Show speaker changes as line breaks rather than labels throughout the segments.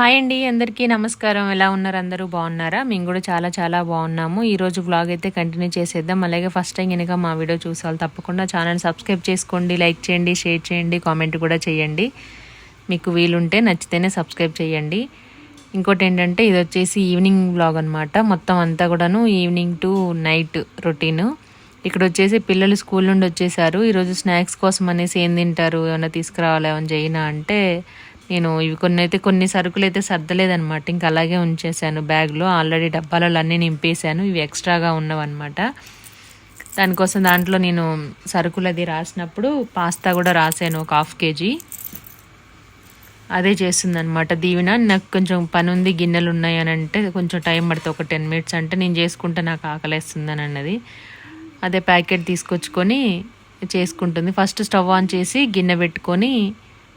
Hi అండి అందరికీ నమస్కారం. ఎలా ఉన్నారు అందరూ? బాగున్నారా? మేము కూడా చాలా చాలా బాగున్నాము. ఈరోజు వ్లాగ్ అయితే కంటిన్యూ చేసేద్దాం. అలాగే ఫస్ట్ టైం కనుక మా వీడియో చూసాలి తప్పకుండా ఛానల్ సబ్స్క్రైబ్ చేసుకోండి లైక్ చేయండి షేర్ చేయండి కామెంట్ కూడా చేయండి. మీకు వీలుంటే నచ్చితేనే సబ్స్క్రైబ్ చేయండి. ఇంకోటి ఏంటంటే ఇది వచ్చేసి ఈవినింగ్ వ్లాగ్ అనమాట మొత్తం అంతా కూడాను ఈవినింగ్ టు నైట్ రొటీన్ ఇక్కడ వచ్చేసి పిల్లలు స్కూల్ నుండి వచ్చేసారు. ఈరోజు స్నాక్స్ కోసం అనేసి ఏం తింటారు? ఏమైనా తీసుకురావాలి? ఏమైనా చేయనా అంటే నేను ఇవి కొన్ని అయితే కొన్ని సరుకులు అయితే సర్దలేదనమాట ఇంకా అలాగే ఉంచేసాను బ్యాగ్లో. ఆల్రెడీ డబ్బాలలో అన్నీ నింపేశాను. ఇవి ఎక్స్ట్రాగా ఉన్నవన్నమాట. దానికోసం దాంట్లో నేను సరుకులు అది రాసినప్పుడు పాస్తా కూడా రాశాను ఒక హాఫ్ కేజీ. అదే చేస్తుందనమాట దీవెన. నాకు కొంచెం పని ఉంది గిన్నెలు ఉన్నాయి అని అంటే కొంచెం టైం పడుతుంది ఒక టెన్ మినిట్స్ అంటే నేను చేసుకుంటే నాకు ఆకలేస్తుందని అన్నది. అదే ప్యాకెట్ తీసుకొచ్చుకొని చేసుకుంటుంది. ఫస్ట్ స్టవ్ ఆన్ చేసి గిన్నె పెట్టుకొని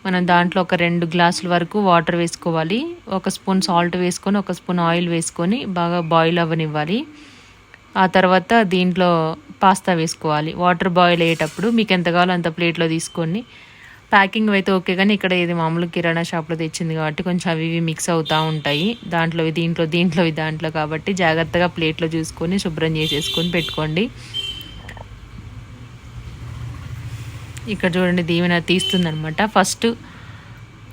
మనం దాంట్లో ఒక రెండు గ్లాసుల వరకు వాటర్ వేసుకోవాలి. ఒక స్పూన్ సాల్ట్ వేసుకొని ఒక స్పూన్ ఆయిల్ వేసుకొని బాగా బాయిల్ అవ్వనివ్వాలి. ఆ తర్వాత దీంట్లో పాస్తా వేసుకోవాలి. వాటర్ బాయిల్ అయ్యేటప్పుడు మీకు ఎంత కావాలో అంత ప్లేట్లో తీసుకొని ప్యాకింగ్ అయితే ఓకే కానీ ఇక్కడ ఇది మామూలు కిరాణా షాప్లో తెచ్చింది కాబట్టి కొంచెం అవి ఇవి మిక్స్ అవుతూ ఉంటాయి. దాంట్లో దీంట్లో దీంట్లో దాంట్లో కాబట్టి జాగ్రత్తగా ప్లేట్లో చూసుకొని శుభ్రం చేసేసుకొని పెట్టుకోండి. ఇక్కడ చూడండి దీవెన తీస్తుందనమాట ఫస్ట్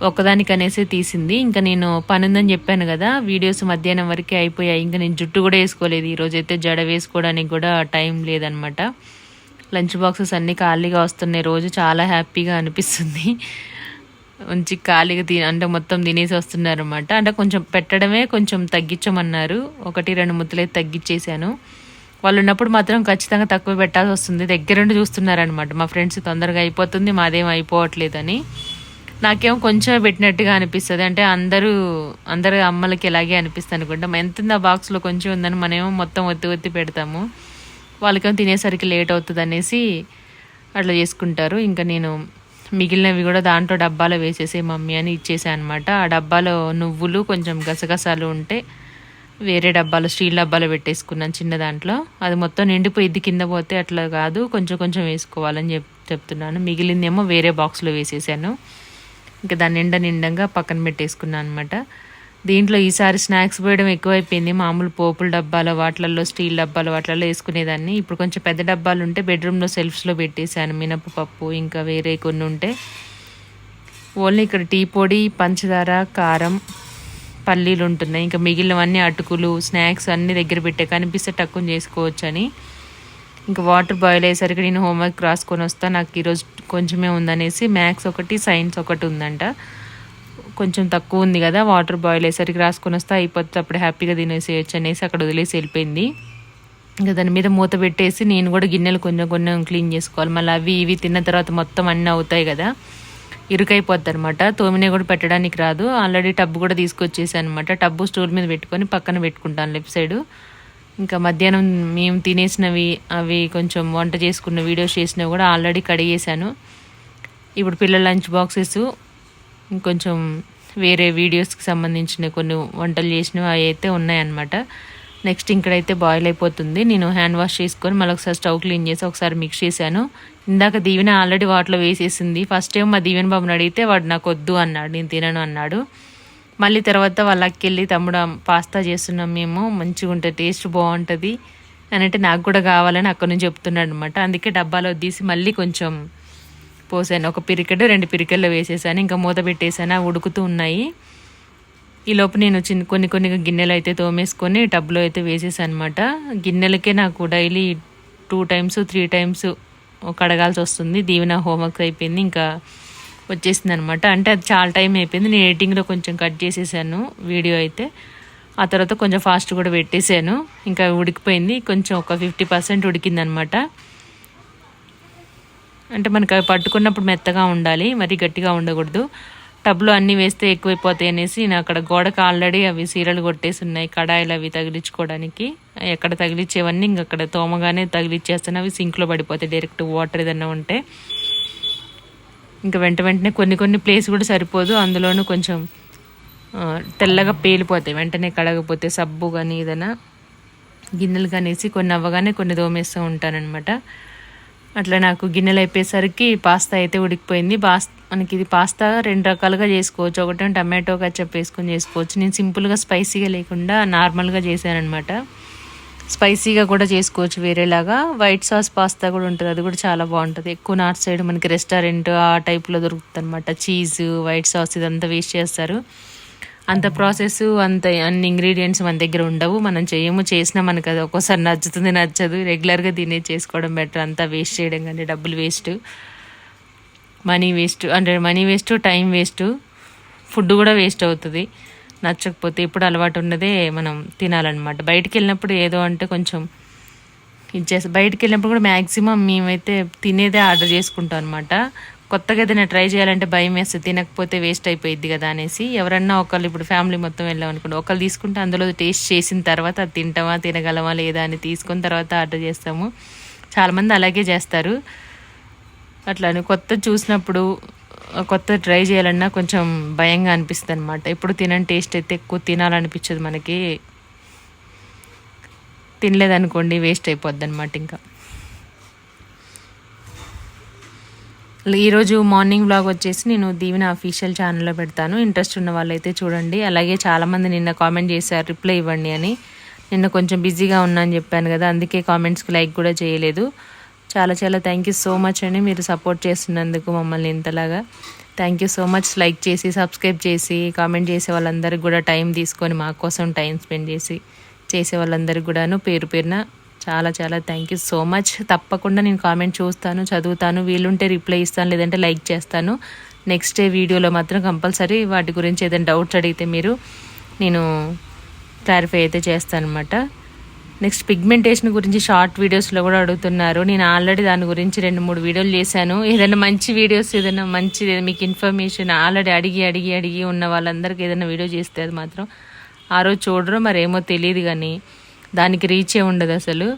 ఒకదానికనేసి తీసింది. ఇంకా నేను పని ఉందని చెప్పాను కదా వీడియోస్ మధ్యాహ్నం వరకే అయిపోయాయి. ఇంకా నేను జుట్టు కూడా వేసుకోలేదు. ఈరోజు అయితే జడ వేసుకోవడానికి కూడా టైం లేదనమాట లంచ్ బాక్సెస్ అన్నీ ఖాళీగా వస్తున్నాయి. రోజు చాలా హ్యాపీగా అనిపిస్తుంది. మంచి ఖాళీగా తి అంటే మొత్తం తినేసి వస్తున్నారు అనమాట అంటే కొంచెం పెట్టడమే కొంచెం తగ్గించమన్నారు. ఒకటి రెండు ముద్దలైతే తగ్గించేశాను. వాళ్ళు ఉన్నప్పుడు మాత్రం ఖచ్చితంగా తక్కువ పెట్టాల్సి వస్తుంది. దగ్గరుండి చూస్తున్నారనమాట మా ఫ్రెండ్స్ తొందరగా అయిపోతుంది మాదేం అయిపోవట్లేదని. నాకేమో కొంచెం పెట్టినట్టుగా అనిపిస్తుంది. అంటే అందరూ అందరు అమ్మలకి ఇలాగే అనిపిస్తుంది అనుకుంటాం. ఎంత ఆ బాక్స్లో కొంచెం ఉందని మనమేమో మొత్తం ఒత్తి ఒత్తి పెడతాము. వాళ్ళకేమో తినేసరికి లేట్ అవుతుంది అనేసి అట్లా చేసుకుంటారు. ఇంకా నేను మిగిలినవి కూడా దాంట్లో డబ్బాలో వేసేసే మమ్మీ అని ఇచ్చేసాను అనమాట ఆ డబ్బాలో నువ్వులు కొంచెం గసగసాలు ఉంటే వేరే డబ్బాలు స్టీల్ డబ్బాలో పెట్టేసుకున్నాను చిన్న దాంట్లో. అది మొత్తం నిండిపోయిద్ది కింద పోతే అట్లా కాదు. కొంచెం కొంచెం వేసుకోవాలని చెప్ చెప్తున్నాను. మిగిలిందేమో వేరే బాక్స్లో వేసేసాను. ఇంకా దాని నిండా నిండంగా పక్కన పెట్టేసుకున్నాను అనమాట దీంట్లో ఈసారి స్నాక్స్ పోయడం ఎక్కువైపోయింది. మామూలు పోపుల డబ్బాలో వాటిలలో స్టీల్ డబ్బాలు వాటిలలో వేసుకునేదాన్ని. ఇప్పుడు కొంచెం పెద్ద డబ్బాలు ఉంటే బెడ్రూమ్లో సెల్ఫ్స్లో పెట్టేశాను. మినపప్పు ఇంకా వేరే కొన్ని ఉంటే. ఓన్లీ ఇక్కడ టీ పొడి పంచదార కారం పల్లీలు ఉంటున్నాయి. ఇంకా మిగిలినవన్నీ అటుకులు స్నాక్స్ అన్నీ దగ్గర పెట్టే కనిపిస్తే టక్కుని చేసుకోవచ్చు అని ఇంకా వాటర్ బాయిల్ అయ్యేసరికి నేను హోంవర్క్ రాసుకొని వస్తా. నాకు ఈరోజు కొంచెమే ఉందనేసి మ్యాథ్స్ ఒకటి సైన్స్ ఒకటి ఉందంట. కొంచెం తక్కువ ఉంది కదా వాటర్ బాయిల్ అయ్యేసరికి రాసుకొని వస్తే. అయిపోతే అప్పుడు హ్యాపీగా తినేసేయచ్చు అనేసి అక్కడ వదిలేసి వెళ్ళిపోయింది. ఇంకా దాని మీద మూత పెట్టేసి నేను కూడా గిన్నెలు కొంచెం కొంచెం క్లీన్ చేసుకోవాలి. మళ్ళీ అవి ఇవి తిన్న తర్వాత మొత్తం అన్నీ అవుతాయి కదా. ఇరుకైపోద్ది అనమాట తోమినే కూడా పెట్టడానికి రాదు. ఆల్రెడీ టబ్బు కూడా తీసుకొచ్చేసాను అనమాట టబ్బు స్టూల్ మీద పెట్టుకొని పక్కన పెట్టుకుంటాను లెఫ్ట్ సైడ్. ఇంకా మధ్యాహ్నం మేము తినేసినవి అవి కొంచెం వంట చేసుకున్న వీడియోస్ చేసినవి కూడా ఆల్రెడీ కడిగేసాను ఇప్పుడు పిల్లల లంచ్ బాక్సెస్ ఇంకొంచెం వేరే వీడియోస్కి సంబంధించిన కొన్ని వంటలు చేసినవి అవి అయితే ఉన్నాయన్నమాట. నెక్స్ట్ ఇక్కడైతే బాయిల్ అయిపోతుంది. నేను హ్యాండ్ వాష్ చేసుకొని మళ్ళీ ఒకసారి స్టవ్ క్లీన్ చేసి ఒకసారి మిక్స్ చేశాను. ఇందాక దీవెన ఆల్రెడీ వాటిలో వేసేసింది. ఫస్ట్ టైం మా దీవెన బాబుని అడిగితే వాడు నాకు వద్దు అన్నాడు నేను తినను అన్నాడు. మళ్ళీ తర్వాత వాళ్ళకి వెళ్ళి తమ్ముడు పాస్తా చేస్తున్నాం మేము మంచిగా ఉంటుంది టేస్ట్ బాగుంటుంది అని అంటే నాకు కూడా కావాలని అక్కడ నుంచి చెప్తున్నాడు అనమాట అందుకే డబ్బాలో తీసి మళ్ళీ కొంచెం పోసాను. ఒక పిరికెడు రెండు పిరికెల్లో వేసేసాను. ఇంకా మూత పెట్టేసాను. ఉడుకుతూ ఉన్నాయి. ఈ లోపు నేను చిన్న కొన్ని కొన్ని గిన్నెలు అయితే తోమేసుకొని టబ్లో అయితే వేసేసాను అనమాట గిన్నెలకే నాకు daily two times three times కడగాల్సి వస్తుంది. దీవెన హోంవర్క్ అయిపోయింది ఇంకా వచ్చేసింది అనమాట అంటే అది చాలా టైం అయిపోయింది. నేను ఎడిటింగ్లో కొంచెం కట్ చేసేసాను వీడియో అయితే. ఆ తర్వాత కొంచెం ఫాస్ట్ కూడా పెట్టేశాను. ఇంకా ఉడికిపోయింది. కొంచెం ఒక ఫిఫ్టీ పర్సెంట్ ఉడికిందనమాట. అంటే మనకి అవి పట్టుకున్నప్పుడు మెత్తగా ఉండాలి మరీ గట్టిగా ఉండకూడదు. టబ్లో అన్నీ వేస్తే ఎక్కువైపోతాయి అనేసి నేను అక్కడ గోడకు ఆల్రెడీ అవి సీరలు కొట్టేసి ఉన్నాయి. కడాయిలు అవి తగిలించుకోవడానికి. ఎక్కడ తగిలిచ్చేవన్నీ ఇంక అక్కడ తోమగానే తగిలిచ్చేస్తాను. అవి సింక్లో పడిపోతాయి. డైరెక్ట్ వాటర్ ఏదన్నా ఉంటే. ఇంకా వెంట వెంటనే కొన్ని కొన్ని ప్లేస్ కూడా సరిపోదు. అందులోనూ కొంచెం తెల్లగా పేలిపోతాయి. వెంటనే కడగపోతే సబ్బు కానీ ఏదైనా గిన్నెలు కానీసి కొన్ని అవ్వగానే కొన్ని దోమేస్తూ ఉంటానన్నమాట. అట్లా నాకు గిన్నెలు అయిపోయేసరికి పాస్తా అయితే ఉడికిపోయింది. పాస్ మనకి ఇది పాస్తా రెండు రకాలుగా చేసుకోవచ్చు. ఒకటి టమాటో కచ్చప్ వేసుకొని చేసుకోవచ్చు. నేను సింపుల్గా స్పైసీగా లేకుండా నార్మల్గా చేశానమాట స్పైసీగా కూడా చేసుకోవచ్చు వేరేలాగా. వైట్ సాస్ పాస్తా కూడా ఉంటుంది. అది కూడా చాలా బాగుంటుంది. ఎక్కువ నార్త్ సైడ్ మనకి రెస్టారెంట్ ఆ టైప్లో దొరుకుతుంది అనమాట చీజ్ వైట్ సాస్ ఇదంతా వేస్ట్ చేస్తారు. అంత ప్రాసెస్ అంత అన్ని ఇంగ్రీడియంట్స్ మన దగ్గర ఉండవు. మనం చేయము చేసినా మనకు అది ఒక్కోసారి నచ్చుతుంది నచ్చదు. రెగ్యులర్గా తినే చేసుకోవడం బెటర్. అంతా వేస్ట్ చేయడం కానీ డబ్బులు వేస్ట్. మనీ వేస్ట్ అంటే money waste time waste food కూడా వేస్ట్ అవుతుంది. నచ్చకపోతే ఇప్పుడు అలవాటు ఉన్నదే మనం తినాలన్నమాట. బయటికి వెళ్ళినప్పుడు ఏదో అంటే కొంచెం ఇచ్చేసి బయటికి వెళ్ళినప్పుడు కూడా మ్యాక్సిమం మేమైతే తినేదే ఆర్డర్ చేసుకుంటాం అనమాట కొత్తగా ఏదైనా ట్రై చేయాలంటే భయం వేస్తే తినకపోతే వేస్ట్ అయిపోయింది కదా అనేసి ఎవరన్నా ఒకళ్ళు ఇప్పుడు ఫ్యామిలీ మొత్తం వెళ్ళాం అనుకోండి ఒకళ్ళు తీసుకుంటే అందులో టేస్ట్ చేసిన తర్వాత అది తింటామా తినగలమా లేదా అని తీసుకున్న తర్వాత ఆర్డర్ చేస్తాము. చాలామంది అలాగే చేస్తారు. అట్లానే కొత్త చూసినప్పుడు కొత్త ట్రై చేయాలన్నా కొంచెం భయంగా అనిపిస్తుంది అనమాట ఎప్పుడు తినని టేస్ట్ అయితే ఎక్కువ తినాలనిపించదు మనకి. తినలేదనుకోండి వేస్ట్ అయిపోద్ది అనమాట ఇంకా. ఈరోజు మార్నింగ్ బ్లాగ్ వచ్చేసి నేను దీవెన అఫీషియల్ ఛానల్లో పెడతాను. ఇంట్రెస్ట్ ఉన్న వాళ్ళైతే చూడండి. అలాగే చాలామంది నిన్న కామెంట్ చేశారు రిప్లై ఇవ్వండి అని. నిన్న కొంచెం బిజీగా ఉన్నా అని చెప్పాను కదా అందుకే కామెంట్స్కి లైక్ కూడా చేయలేదు. చాలా చాలా థ్యాంక్ యూ సో మచ్ అని మీరు సపోర్ట్ చేస్తున్నందుకు మమ్మల్ని ఇంతలాగా. Thank you so much like చేసి సబ్స్క్రైబ్ చేసి కామెంట్ చేసే వాళ్ళందరికీ కూడా టైం తీసుకొని మా కోసం టైం స్పెండ్ చేసి చేసే వాళ్ళందరికీ కూడాను పేరు పేరున చాలా చాలా థ్యాంక్ యూ సో మచ్ తప్పకుండా నేను కామెంట్ చూస్తాను చదువుతాను వీలుంటే రిప్లై ఇస్తాను లేదంటే లైక్ చేస్తాను. నెక్స్ట్ డే వీడియోలో మాత్రం కంపల్సరీ వాటి గురించి ఏదైనా డౌట్స్ అడిగితే మీరు నేను క్లారిఫై అయితే చేస్తాను అనమాట నెక్స్ట్ పిగ్మెంటేషన్ గురించి షార్ట్ వీడియోస్లో కూడా అడుగుతున్నారు. నేను ఆల్రెడీ దాని గురించి రెండు మూడు వీడియోలు చేశాను. ఏదైనా మంచి వీడియోస్ ఏదైనా మంచి మీకు ఇన్ఫర్మేషన్ ఆల్రెడీ అడిగి అడిగి అడిగి ఉన్న వాళ్ళందరికీ ఏదైనా వీడియో చేస్తే అది మాత్రం ఆ రోజు చూడరు మరేమో తెలియదు కానీ దానికి రీచే ఉండదు అసలు.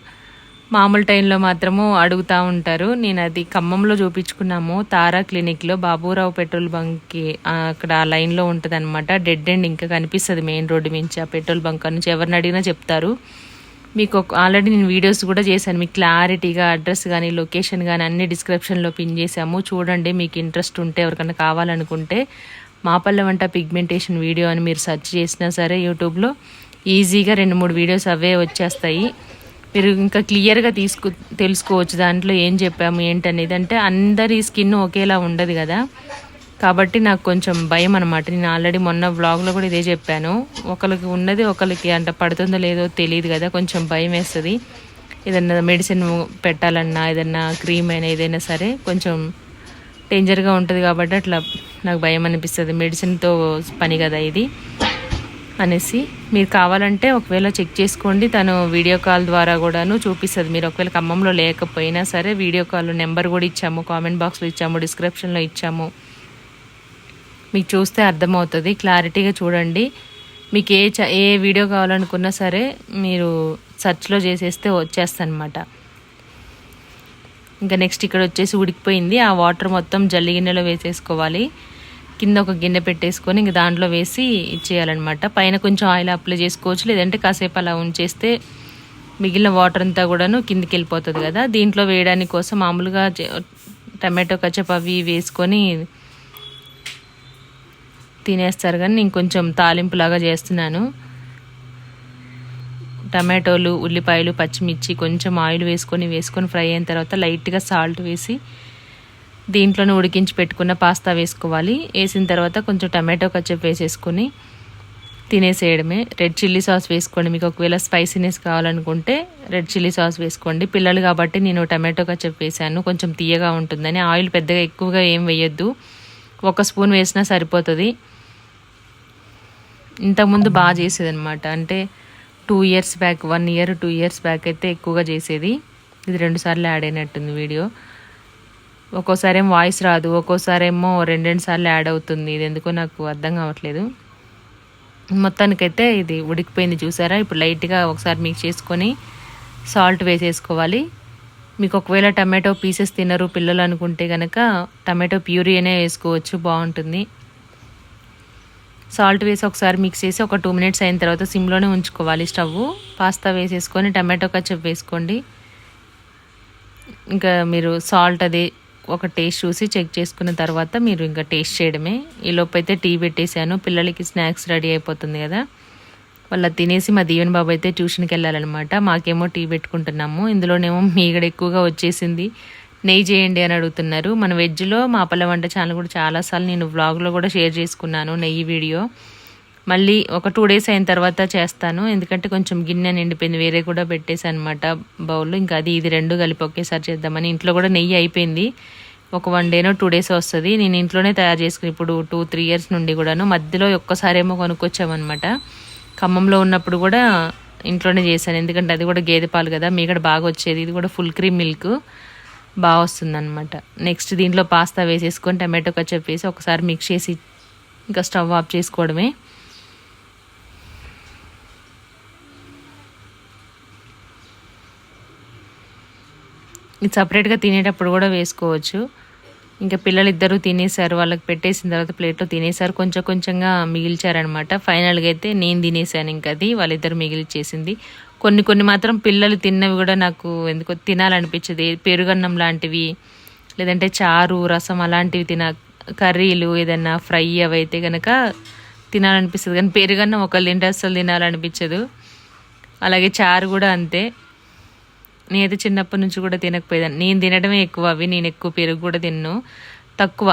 మామూలు టైంలో మాత్రము అడుగుతూ ఉంటారు. నేను అది ఖమ్మంలో చూపించుకున్నాము. తారా క్లినిక్లో బాబురావు పెట్రోల్ బంక్కి అక్కడ ఆ లైన్లో ఉంటుంది అనమాట డెడ్ ఎండ్ ఇంకా కనిపిస్తుంది మెయిన్ రోడ్డు నుంచి. ఆ పెట్రోల్ బంక్ నుంచి ఎవరిని అడిగినా చెప్తారు. మీకు ఆల్రెడీ నేను వీడియోస్ కూడా చేశాను. మీకు క్లారిటీగా అడ్రస్ కానీ లొకేషన్ కానీ అన్ని డిస్క్రిప్షన్లో పిన్ చేసాము చూడండి మీకు ఇంట్రెస్ట్ ఉంటే ఎవరికైనా కావాలనుకుంటే మాపల్లె వంట పిగ్మెంటేషన్ వీడియో అని మీరు సెర్చ్ చేసినా సరే యూట్యూబ్లో ఈజీగా రెండు మూడు వీడియోస్ అవే వచ్చేస్తాయి. మీరు ఇంకా క్లియర్గా తీసుకు తెలుసుకోవచ్చు దాంట్లో ఏం చెప్పాము ఏంటనేది. అంటే అందరి స్కిన్ ఒకేలా ఉండదు కదా. కాబట్టి నాకు కొంచెం భయం అనమాట నేను ఆల్రెడీ మొన్న వ్లాగ్లో కూడా ఇదే చెప్పాను. ఒకరికి ఉన్నది ఒకరికి అంట పడుతుందో లేదో తెలియదు కదా. కొంచెం భయం వేస్తుంది. ఏదన్నా మెడిసిన్ పెట్టాలన్నా ఏదన్నా క్రీమ్ అయినా ఏదైనా సరే కొంచెం డేంజర్గా ఉంటుంది కాబట్టి అట్లా నాకు భయం అనిపిస్తుంది. మెడిసిన్తో పని కదా ఇది. అనేసి మీరు కావాలంటే ఒకవేళ చెక్ చేసుకోండి. తను వీడియో కాల్ ద్వారా కూడాను చూపిస్తుంది. మీరు ఒకవేళ ఖమ్మంలో లేకపోయినా సరే వీడియో కాల్ నెంబర్ కూడా ఇచ్చాము. కామెంట్ బాక్స్లో ఇచ్చాము. డిస్క్రిప్షన్లో ఇచ్చాము. మీకు చూస్తే అర్థమవుతుంది. క్లారిటీగా చూడండి. మీకు ఏ చ ఏ వీడియో కావాలనుకున్నా సరే మీరు సర్చ్లో చేసేస్తే వచ్చేస్తానమాట ఇంకా నెక్స్ట్ ఇక్కడ వచ్చేసి ఉడికిపోయింది. ఆ వాటర్ మొత్తం జల్లి గిన్నెలో వేసేసుకోవాలి. కింద ఒక గిన్నె పెట్టేసుకొని ఇంక దాంట్లో వేసి ఇచ్చేయాలన్నమాట. పైన కొంచెం ఆయిల్ అప్లై చేసుకోవచ్చు లేదంటే కాసేపు అలా ఉంచేస్తే మిగిలిన వాటర్ అంతా కూడాను కిందికి వెళ్ళిపోతుంది కదా. దీంట్లో వేయడానికి కోసం మామూలుగా టమాటో కచ్చప్ అవి వేసుకొని తినేస్తారు కానీ నేను కొంచెం తాలింపులాగా చేస్తున్నాను. టమాటోలు ఉల్లిపాయలు పచ్చిమిర్చి కొంచెం ఆయిల్ వేసుకొని వేసుకొని ఫ్రై అయిన తర్వాత లైట్గా సాల్ట్ వేసి దీంట్లోనే ఉడికించి పెట్టుకున్న పాస్తా వేసుకోవాలి. వేసిన తర్వాత కొంచెం టమాటో కచ్చప్ వేసేసుకొని తినేసేయడమే. రెడ్ చిల్లీ సాస్ వేసుకోండి. మీకు ఒకవేళ స్పైసీనెస్ కావాలనుకుంటే రెడ్ చిల్లీ సాస్ వేసుకోండి. పిల్లలు కాబట్టి నేను టమాటో కచ్చప్ వేసాను కొంచెం తీయగా ఉంటుందని. ఆయిల్ పెద్దగా ఎక్కువగా ఏం వేయొద్దు. ఒక స్పూన్ వేసినా సరిపోతుంది. ఇంతకుముందు బాగా చేసేది అనమాట అంటే two years back one year two years back అయితే ఎక్కువగా చేసేది. ఇది రెండు సార్లు యాడ్ అయినట్టుంది వీడియో. ఒక్కోసారి ఏమో వాయిస్ రాదు ఒక్కోసారి ఏమో రెండు రెండు సార్లు యాడ్ అవుతుంది. ఇది ఎందుకో నాకు అర్థం కావట్లేదు. మొత్తానికైతే ఇది ఉడికిపోయింది చూసారా? ఇప్పుడు లైట్గా ఒకసారి మిక్స్ చేసుకొని సాల్ట్ వేసేసుకోవాలి. మీకు ఒకవేళ టమాటో పీసెస్ తినరు పిల్లలు అనుకుంటే కనుక టమాటో ప్యూరీ అనే వేసుకోవచ్చు బాగుంటుంది. సాల్ట్ వేసి ఒకసారి మిక్స్ చేసి ఒక టూ మినిట్స్ అయిన తర్వాత సిమ్లోనే ఉంచుకోవాలి స్టవ్. పాస్తా వేసేసుకొని టమాటో కచ్చప్ వేసుకోండి. ఇంకా మీరు సాల్ట్ అది ఒక టేస్ట్ చూసి చెక్ చేసుకున్న తర్వాత మీరు ఇంకా టేస్ట్ చేయడమే. ఈ అయితే టీ పెట్టేశాను. పిల్లలకి స్నాక్స్ రెడీ అయిపోతుంది కదా. వాళ్ళ తినేసి మా దీవెన్ బాబు అయితే ట్యూషన్కి వెళ్ళాలన్నమాట. మాకేమో టీ పెట్టుకుంటున్నాము. ఇందులోనేమో మీగడ ఎక్కువగా వచ్చేసింది. నెయ్యి చేయండి అని అడుగుతున్నారు. మన వెజ్లో మా పల్లె వంట ఛానల్ కూడా చాలాసార్లు నేను వ్లాగ్లో కూడా షేర్ చేసుకున్నాను నెయ్యి వీడియో. మళ్ళీ ఒక టూ డేస్ అయిన తర్వాత చేస్తాను. ఎందుకంటే కొంచెం గిన్నె నిండిపోయింది. వేరే కూడా పెట్టేసి అనమాట బౌల్ ఇంకా అది ఇది రెండు కలిపి ఒకేసారి చేద్దామని. ఇంట్లో కూడా నెయ్యి అయిపోయింది. ఒక వన్ డేనో టూ డేస్ వస్తుంది. నేను ఇంట్లోనే తయారు చేసుకుని ఇప్పుడు టూ త్రీ ఇయర్స్ నుండి కూడాను మధ్యలో ఒక్కసారేమో కొనుక్కొచ్చామన్నమాట. ఖమ్మంలో ఉన్నప్పుడు కూడా ఇంట్లోనే చేశాను. ఎందుకంటే అది కూడా గేదె పాలు కదా. మీకడ బాగా వచ్చేది. ఇది కూడా ఫుల్ క్రీమ్ మిల్క్. బాగా వస్తుంది అనమాట నెక్స్ట్ దీంట్లో పాస్తా వేసేసుకొని టమాటో కచ్చప్ వేసి ఒకసారి మిక్స్ చేసి ఇంకా స్టవ్ ఆఫ్ చేసుకోవడమే. ఇది సపరేట్గా తినేటప్పుడు కూడా వేసుకోవచ్చు. ఇంకా పిల్లలు ఇద్దరు తినేసారు వాళ్ళకి పెట్టేసిన తర్వాత ప్లేట్లో తినేసారు కొంచెం కొంచెంగా మిగిల్చారనమాట. ఫైనల్గా అయితే నేను తినేసాను ఇంకా అది వాళ్ళిద్దరు మిగిలిచ్చేసింది. కొన్ని కొన్ని మాత్రం పిల్లలు తిన్నవి కూడా నాకు ఎందుకో తినాలనిపించదు. పెరుగన్నం లాంటివి లేదంటే చారు రసం అలాంటివి తిన కర్రీలు ఏదైనా ఫ్రై అవి అయితే కనుక తినాలనిపిస్తుంది. కానీ పెరుగన్నం ఒకళ్ళు తింటే అస్సలు తినాలనిపించదు. అలాగే చారు కూడా అంతే. నేనైతే చిన్నప్పటి నుంచి కూడా తినకపోయేదాన్ని. నేను తినడమే ఎక్కువ అవి నేను ఎక్కువ పెరుగు కూడా తిన్ను. తక్కువ.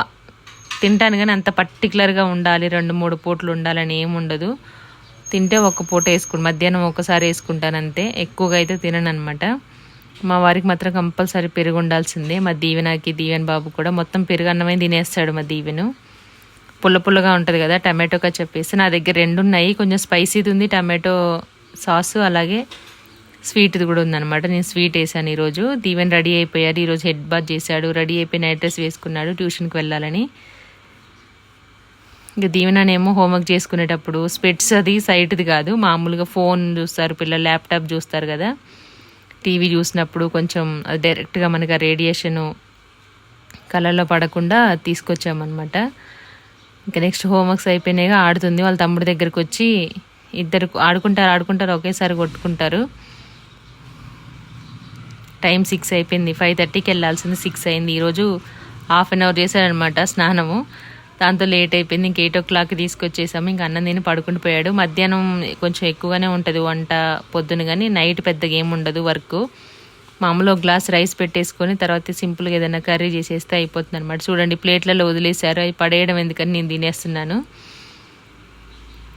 తింటాను కానీ అంత పర్టికులర్గా ఉండాలి రెండు మూడు పూటలు ఉండాలని ఏమి ఉండదు. తింటే ఒక పూట వేసుకుంటు మధ్యాహ్నం ఒకసారి వేసుకుంటాను అంతే. ఎక్కువగా అయితే తినను అనమాట మా వారికి మాత్రం కంపల్సరీ పెరుగు ఉండాల్సిందే. మా దీవెనకి దీవెన్ బాబు కూడా మొత్తం పెరుగు అన్నమే తినేస్తాడు మా దీవెను. పుల్ల పుల్లగా ఉంటుంది కదా టమాటోగా చెప్పేసి నా దగ్గర రెండు ఉన్నాయి. కొంచెం స్పైసీది ఉంది టమాటో సాసు అలాగే స్వీట్ది కూడా ఉందన్నమాట. నేను స్వీట్ వేసాను ఈరోజు. దీవెన్ రెడీ అయిపోయారు. ఈరోజు హెడ్ బాత్ చేశాడు. రెడీ అయిపోయి నైట్ డ్రెస్ వేసుకున్నాడు. ట్యూషన్కి వెళ్ళాలని. ఇక దీవెననేమో హోంవర్క్ చేసుకునేటప్పుడు స్పెట్స్ అది సైట్ది కాదు. మామూలుగా ఫోన్ చూస్తారు పిల్లలు ల్యాప్టాప్ చూస్తారు కదా. టీవీ చూసినప్పుడు కొంచెం అది డైరెక్ట్గా మనకు ఆ రేడియేషను కళ్ళల్లో పడకుండా తీసుకొచ్చామన్నమాట. ఇంకా నెక్స్ట్ హోంవర్క్స్ అయిపోయినాయిగా ఆడుతుంది. వాళ్ళ తమ్ముడి దగ్గరికి వచ్చి ఇద్దరు ఆడుకుంటారు ఆడుకుంటారు. ఒకేసారి కొట్టుకుంటారు. టైం సిక్స్ అయిపోయింది. ఫైవ్ థర్టీకి వెళ్ళాల్సింది సిక్స్ అయింది. ఈరోజు హాఫ్ అన్ అవర్ చేశారనమాట స్నానము. దాంతో లేట్ అయిపోయింది. ఇంక ఎయిట్ ఓ క్లాక్కి తీసుకొచ్చేసాము. ఇంక అన్నం తిని పడుకుని పోయాడు. మధ్యాహ్నం కొంచెం ఎక్కువగానే ఉంటుంది వంట పొద్దున కానీ నైట్ పెద్దగా ఏమి ఉండదు వర్క్. మామూలు ఒక గ్లాస్ రైస్ పెట్టేసుకొని తర్వాత సింపుల్గా ఏదైనా కర్రీ చేసేస్తే అయిపోతుంది అనమాట చూడండి ప్లేట్లలో వదిలేశారు. అవి పడేయడం ఎందుకని నేను తినేస్తున్నాను.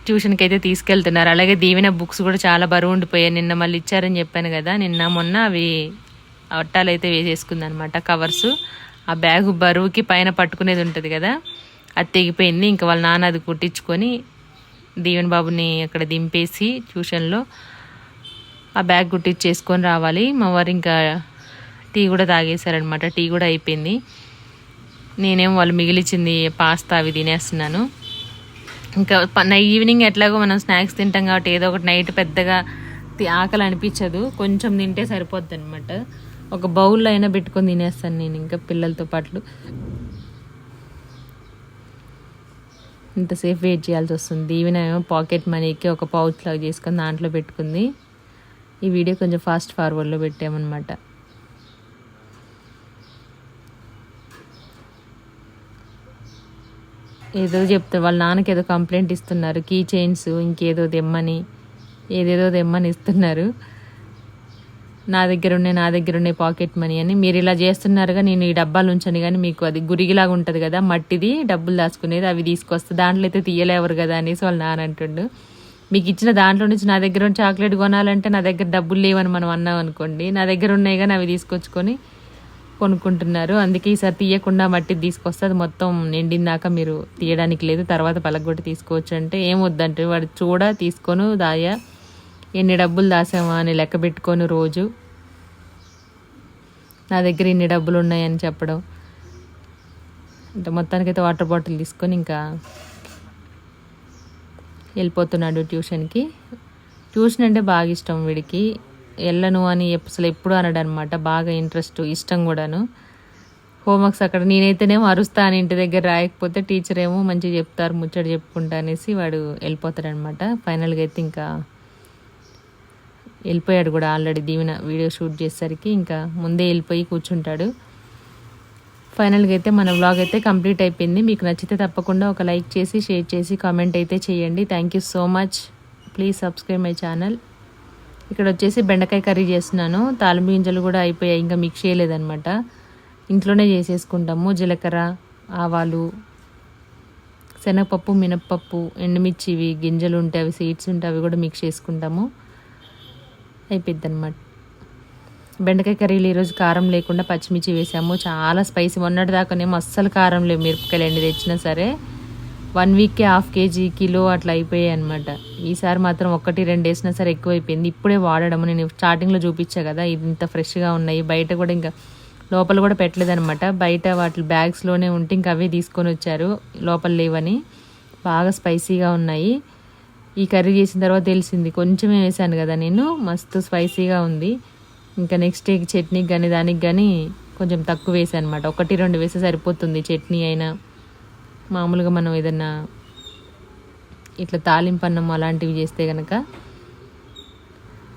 ట్యూషన్కి అయితే తీసుకెళ్తున్నారు. అలాగే దీవెన బుక్స్ కూడా చాలా బరువు ఉండిపోయాయి. నిన్న మళ్ళీ ఇచ్చారని చెప్పాను కదా. నిన్న మొన్న అవి అట్టాలు అయితే వేసేసుకుంది అనమాట కవర్స్. ఆ బ్యాగ్ బరువుకి పైన పట్టుకునేది ఉంటుంది కదా అది తెగిపోయింది. ఇంకా వాళ్ళ నాన్న అది కుట్టించుకొని దీవెన్ బాబుని అక్కడ దింపేసి ట్యూషన్లో ఆ బ్యాగ్ కుట్టించేసుకొని రావాలి. మా వారు ఇంకా టీ కూడా తాగేశారనమాట. టీ కూడా అయిపోయింది. నేనేమో వాళ్ళు మిగిలిచింది పాస్తా అవి తినేస్తున్నాను. ఇంకా ఈవినింగ్ ఎట్లాగో మనం స్నాక్స్ తింటాం కాబట్టి ఏదో ఒకటి నైట్ పెద్దగా ఆకలి అనిపించదు కొంచెం తింటే సరిపోద్ది అనమాట ఒక బౌల్లో అయినా పెట్టుకొని తినేస్తాను నేను ఇంకా పిల్లలతో పాటు. ఇంతసేపు వెయిట్ చేయాల్సి వస్తుంది. ఈవెన్ ఏమో పాకెట్ మనీకి ఒక పౌచ్ లాగా చేసుకొని దాంట్లో పెట్టుకుంది. ఈ వీడియో కొంచెం ఫాస్ట్ ఫార్వర్డ్లో పెట్టామన్నమాట. ఏదో చెప్తారు వాళ్ళ నాన్నకి ఏదో కంప్లైంట్ ఇస్తున్నారు. కీ చైన్స్ ఇంకేదో తెమ్మని ఏదేదో తెమ్మని ఇస్తున్నారు. నా దగ్గర ఉండే నా దగ్గర ఉండే పాకెట్ మనీ అని. మీరు ఇలా చేస్తున్నారుగా నేను ఈ డబ్బాలు ఉంచాను కానీ మీకు అది గురిగిలాగా ఉంటుంది కదా మట్టిది డబ్బులు దాచుకునేది అవి తీసుకొస్తే. దాంట్లో అయితే తీయలేవరు కదా అనేసి వాళ్ళు నాన్న అంటుండు. మీకు ఇచ్చిన దాంట్లో నుంచి నా దగ్గర చాక్లెట్ కొనాలంటే నా దగ్గర డబ్బులు లేవని మనం అన్నాం అనుకోండి. నా దగ్గర ఉన్నాయి కానీ అవి తీసుకొచ్చుకొని కొనుక్కుంటున్నారు. అందుకే ఈసారి తీయకుండా మట్టి తీసుకొస్తే అది మొత్తం నిండిందాక మీరు తీయడానికి లేదు. తర్వాత పలగొట్టి తీసుకోవచ్చు అంటే ఏం వద్దంటే వాడు చూడ తీసుకొని దాయా. ఎన్ని డబ్బులు దాసామా అని లెక్క పెట్టుకొని రోజు. నా దగ్గర ఇన్ని డబ్బులు ఉన్నాయని చెప్పడం. అంటే మొత్తానికైతే వాటర్ బాటిల్ తీసుకొని ఇంకా వెళ్ళిపోతున్నాడు ట్యూషన్కి. ట్యూషన్ అంటే బాగా ఇష్టం వీడికి. వెళ్ళను అని అసలు ఎప్పుడు అనడు అనమాట బాగా ఇంట్రెస్ట్ ఇష్టం కూడాను. హోంవర్క్స్ అక్కడ నేనైతేనేమో అరుస్తాను ఇంటి దగ్గర రాయకపోతే టీచర్ ఏమో మంచిగా చెప్తారు ముచ్చట చెప్పుకుంటా అనేసి వాడు వెళ్ళిపోతాడనమాట. ఫైనల్గా అయితే ఇంకా వెళ్ళిపోయాడు కూడా ఆల్రెడీ దీవెన వీడియో షూట్ చేసేసరికి. ఇంకా ముందే వెళ్ళిపోయి కూర్చుంటాడు. ఫైనల్గా అయితే మన వ్లాగ్ అయితే కంప్లీట్ అయిపోయింది. మీకు నచ్చితే తప్పకుండా ఒక లైక్ చేసి షేర్ చేసి కామెంట్ అయితే చేయండి. Thank you so much please subscribe my channel ఇక్కడ వచ్చేసి బెండకాయ కర్రీ చేస్తున్నాను. తాలింపు గింజలు కూడా అయిపోయాయి. ఇంకా మిక్స్ చేయలేదనమాట ఇంట్లోనే చేసేసుకుంటాము. జీలకర్ర ఆవాలు శనగపప్పు మినప్పప్పు ఎండుమిర్చి ఇవి గింజలు ఉంటాయి అవి సీడ్స్ ఉంటాయి అవి కూడా మిక్స్ చేసుకుంటాము. అయిపోద్ది అనమాట బెండకాయ కర్రీలు ఈరోజు కారం లేకుండా పచ్చిమిర్చి వేసాము. చాలా స్పైసీ. మొన్నటి దాకానేమో అస్సలు కారం లేవు. మిరపకాయలు ఎండి తెచ్చినా సరే వన్ వీక్కి హాఫ్ కేజీ కిలో అట్లా అయిపోయాయి అనమాట ఈసారి మాత్రం ఒకటి రెండు వేసినా సరే ఎక్కువ అయిపోయింది ఇప్పుడే వాడడము. నేను స్టార్టింగ్లో చూపించా కదా ఇది ఇంత ఫ్రెష్గా ఉన్నాయి. బయట కూడా ఇంకా లోపల కూడా పెట్టలేదనమాట బయట వాటి బ్యాగ్స్లోనే ఉంటే ఇంకా అవే తీసుకొని వచ్చారు. లోపల లేవని. బాగా స్పైసీగా ఉన్నాయి. ఈ కర్రీ చేసిన తర్వాత తెలిసింది. కొంచెమే వేసాను కదా నేను. మస్తు స్పైసీగా ఉంది. ఇంకా నెక్స్ట్ డే చట్నీకి కానీ దానికి కానీ కొంచెం తక్కువ వేసాను అనమాట ఒకటి రెండు వేస్తే సరిపోతుంది చట్నీ అయినా. మామూలుగా మనం ఏదన్నా ఇట్లా తాలింపు అన్నం అలాంటివి చేస్తే కనుక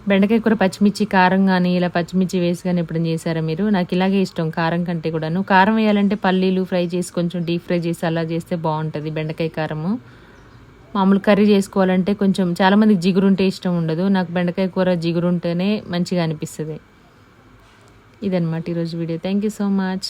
బెండకాయ కూర పచ్చిమిర్చి కారం కానీ ఇలా పచ్చిమిర్చి వేసి కానీ ఎప్పుడైనా చేశారా మీరు? నాకు ఇలాగే ఇష్టం కారం కంటే కూడాను. కారం వేయాలంటే పల్లీలు ఫ్రై చేసి కొంచెం డీప్ ఫ్రై చేసి అలా చేస్తే బాగుంటుంది బెండకాయ కారము. మామూలు కర్రీ చేసుకోవాలంటే కొంచెం చాలామందికి జిగురుంటే ఇష్టం ఉండదు. నాకు బెండకాయ కూర జిగురు ఉంటేనే మంచిగా అనిపిస్తుంది. ఇదనమాట ఈరోజు video. Thank you so much